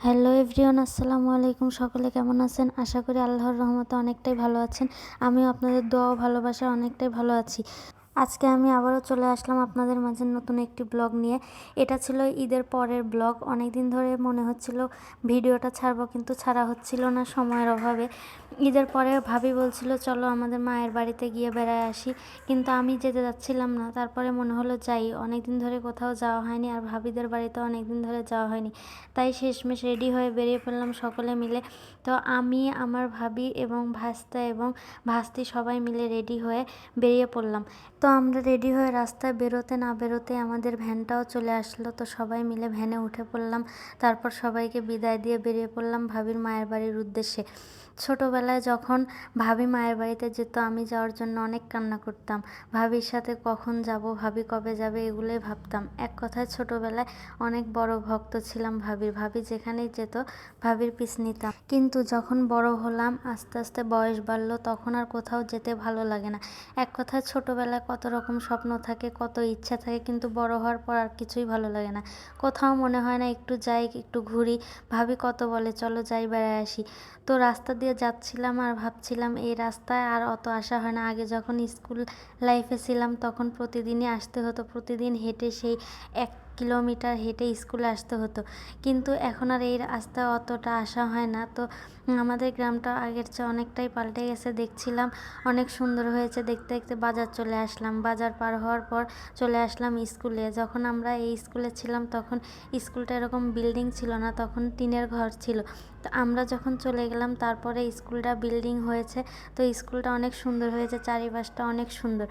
Hello everyone, আসসালামু আলাইকুম। সকলে কেমন আছেন? আশা করি আল্লাহর রহমতে অনেকটাই ভালো আছেন। আমিও আপনাদের দোয়া ভালোবাসা অনেকটাই ভালো আছি। আজকে আমি আবারও চলে আসলাম আপনাদের মাঝে নতুন একটি ব্লগ নিয়ে। এটা ছিল ঈদের পরের ব্লগ। অনেক দিন ধরে মনে হচ্ছিল ভিডিওটা ছাড়বো, কিন্তু ছাড়া হচ্ছিল না সময়ের অভাবে। ঈদের পরে ভাবি বলছিল, চলো আমাদের মায়ের বাড়িতে গিয়ে বেড়ায় আসি। কিন্তু আমি যেতে যাচ্ছিলাম না। তারপরে মনে হলো, যাই অনেক দিন ধরে কোথাও যাওয়া হয়নি আর ভাবিদের বাড়িতে অনেক দিন ধরে যাওয়া হয়নি। তাই শেষমেশ রেডি হয়ে বেরিয়ে পড়লাম সকলে মিলে। তো আমি, আমার ভাবি এবং ভাস্তা এবং ভাস্তি সবাই মিলে রেডি হয়ে বেরিয়ে পড়লাম। তো আমরা রেডি হয়ে রাস্তায় বেরোতে না বেরোতে আমাদের ভ্যানটাও চলে আসলো। তো সবাই মিলে ভ্যানে উঠে পড়লাম। তারপর সবাইকে বিদায় দিয়ে বেরিয়ে পড়লাম ভাবির মায়ের বাড়ির উদ্দেশ্যে। ছোটোবেলায় যখন ভাবি মায়ের বাড়িতে যেত, আমি যাওয়ার জন্য অনেক কান্না করতাম। ভাবির সাথে কখন যাব, ভাবি কবে যাবে এগুলোই ভাবতাম। এক কথায় ছোটোবেলায় অনেক বড় ভক্ত ছিলাম ভাবির। ভাবি যেখানেই যেত, ভাবির পিস নিতাম। কিন্তু যখন বড় হলাম, আস্তে আস্তে বয়স বাড়লো, তখন আর কোথাও যেতে ভালো লাগে না। এক কথায় ছোটোবেলায় কত রকম স্বপ্ন থাকে, কত ইচ্ছা থাকে, কিন্তু বড় হওয়ার পর আর কিছুই ভালো লাগে না। কোথাও মনে হয় না, একটু যাই, একটু ঘুরি, ভাবি কত বলে, চলো যাই বেড়ায় আসি। তো রাস্তা দিয়ে যাচ্ছিলাম আর ভাবছিলাম, এই রাস্তায় আর অত আসা হয় না। আগে যখন স্কুল লাইফে ছিলাম, তখন প্রতিদিনই আসতে হতো, প্রতিদিন হেঁটে সেই এক কিলোমিটার হেঁটে স্কুলে আসতে হতো। কিন্তু এখন আর এই রাস্তা অতটা আসা হয় না। তো আমাদের গ্রামটা আগের চেয়ে অনেকটাই পাল্টে গেছে। দেখছিলাম অনেক সুন্দর হয়েছে। দেখতে দেখতে বাজার চলে আসলাম। বাজার পার হওয়ার পর চলে আসলাম স্কুলে। যখন আমরা এই স্কুলে ছিলাম তখন স্কুলটা এরকম বিল্ডিং ছিল না, তখন টিনের ঘর ছিল। তো আমরা যখন চলে গেলাম, তারপরে স্কুলটা বিল্ডিং হয়েছে। তো স্কুলটা অনেক সুন্দর হয়েছে, চারিপাশটা অনেক সুন্দর।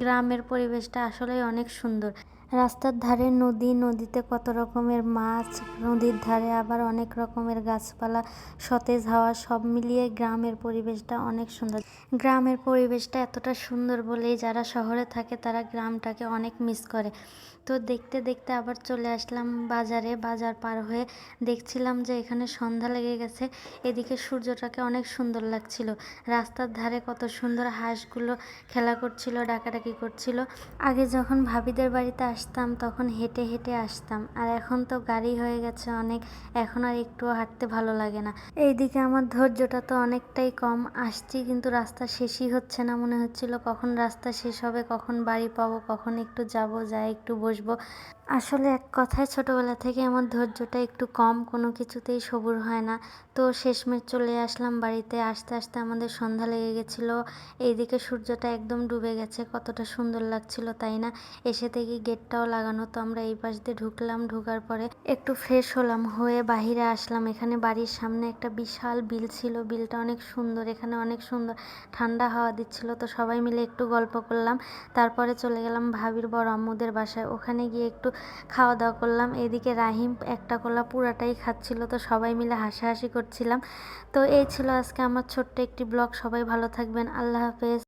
গ্রামের পরিবেশটা আসলেই অনেক সুন্দর। রাস্তার ধারে নদী, নদীতে কত রকমের মাছ, নদীর ধারে আবার অনেক রকমের গাছপালা, সতেজ হাওয়া, সব মিলিয়ে গ্রামের পরিবেশটা অনেক সুন্দর। গ্রামের পরিবেশটা এতটা সুন্দর বলেই যারা শহরে থাকে তারা গ্রামটাকে অনেক মিস করে। তো দেখতে দেখতে আবার চলে আসলাম বাজারে, বাজার পার হয়ে দেখছিলাম যে এখানে সন্ধ্যা লেগে গেছে, এদিকে সূর্যটাকে অনেক সুন্দর লাগছিল। রাস্তার ধারে কত সুন্দর হাঁসগুলো খেলা করছিল, ডাকাডাকি করছিল। আগে যখন ভাবিদের বাড়িতে আসতাম, তখন হেঁটে হেঁটে আসতাম। আর এখন তো গাড়ি হয়ে গেছে অনেক, এখন আর একটুও হাঁটতে ভালো লাগে না। এইদিকে আমার ধৈর্যটা তো অনেকটাই কম, আসছি কিন্তু রাস্তা শেষই হচ্ছে না মনে হচ্ছিল। কখন রাস্তা শেষ হবে, কখন বাড়ি পাবো, কখন একটু যাব, যাই একটু বসবো। আসলে এক কথায় ছোটোবেলা থেকে আমার ধৈর্যটা একটু কম, কোনো কিছুতেই সবুর হয় না। তো শেষমেশ চলে আসলাম বাড়িতে, আসতে আসতে আমাদের সন্ধ্যা লেগে গেছিল। এইদিকে সূর্যটা একদম ডুবে গেছে, কতটা সুন্দর লাগছিল তাই না? এসে থেকে গেটটাও লাগানো, তো আমরা এই পাশ দিয়ে ঢুকলাম, ঢুকার পরে একটু ফ্রেশ হলাম, হয়ে বাহিরে আসলাম। এখানে বাড়ির সামনে একটা বিশাল বিল ছিল, বিলটা অনেক সুন্দর, এখানে অনেক সুন্দর ঠান্ডা হাওয়া দিচ্ছিল, তো সবাই মিলে একটু গল্প করলাম। তারপরে চলে গেলাম ভাবির বড় আম্মুদের বাসায়, ওখানে গিয়ে একটু খাওয়া দাওয়া করলাম। এদিকে রাহিম একটা কলা পুরাটাই খাচ্ছিল, তো সবাই মিলে হাসাহাসি করছিলাম। তো এই ছিল আজকে আমার ছোট্ট একটি ব্লগ, সবাই ভালো থাকবেন, আল্লাহ হাফেজ।